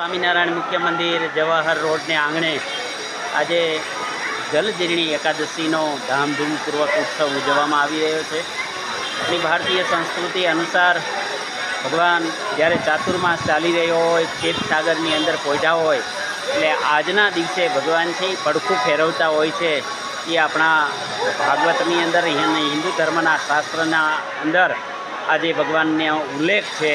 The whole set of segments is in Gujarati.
સ્વામિનારાયણ મુખ્ય મંદિર જવાહર રોડને આંગણે આજે જલજીરણી એકાદશીનો ધામધૂમપૂર્વક ઉત્સવ ઉજવવામાં આવી રહ્યો છે. આપણી ભારતીય સંસ્કૃતિ અનુસાર ભગવાન જ્યારે ચાતુર્માસ ચાલી રહ્યો હોય ક્ષીરસાગરની અંદર પહોંચ્યા હોય, એટલે આજના દિવસે ભગવાનથી પડખું ફેરવતા હોય છે એ આપણા ભાગવતની અંદર હિન્દુ ધર્મના શાસ્ત્રના અંદર આજે ભગવાનનો ઉલ્લેખ છે.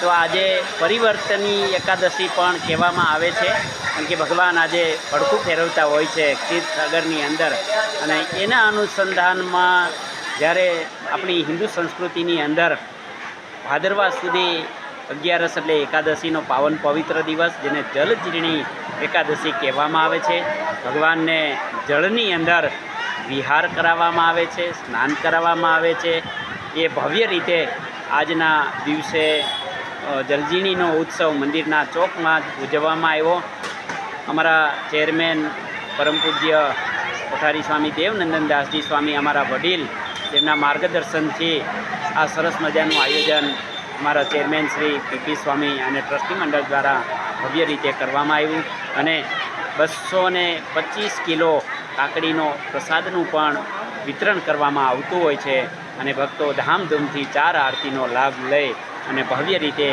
તો આજે પરિવર્તની એકાદશી પણ કહેવામાં આવે છે. કારણ કે ભગવાન આજે પડખું ફેરવતા હોય છે ક્ષીરસાગરની અંદર. અને એના અનુસંધાનમાં જ્યારે આપણી હિન્દુ સંસ્કૃતિની અંદર ભાદરવા સુધી અગિયારસ એટલે એકાદશીનો પાવન પવિત્ર દિવસ, જેને જલજીરણી એકાદશી કહેવામાં આવે છે. ભગવાનને જળની અંદર વિહાર કરાવવામાં આવે છે, સ્નાન કરાવવામાં આવે છે. એ ભવ્ય રીતે આજના દિવસે જલજીણીનો ઉત્સવ મંદિરના ચોકમાં જ ઉજવવામાં આવ્યો. અમારા ચેરમેન પરમ પૂજ્ય કોઠારી સ્વામી દેવનંદન દાસજી સ્વામી, અમારા વડીલ, તેમના માર્ગદર્શનથી આ સરસ મજાનું આયોજન અમારા ચેરમેન શ્રી પીપી સ્વામી અને ટ્રસ્ટી મંડળ દ્વારા ભવ્ય રીતે કરવામાં આવ્યું અને બસો ને પચીસ કિલો કાકડીનો પ્રસાદનું પણ વિતરણ કરવામાં આવતું હોય છે અને ભક્તો ધામધૂમથી ચાર આરતીનો લાભ લઈ અને ભવ્ય રીતે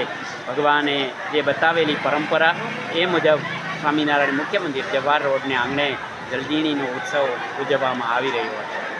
ભગવાને જે બતાવેલી પરંપરા એ મુજબ સ્વામિનારાયણ મુખ્ય મંદિર જવાહર રોડને આંગણે જલદીણીનો ઉત્સવ ઉજવવામાં આવી રહ્યો હતો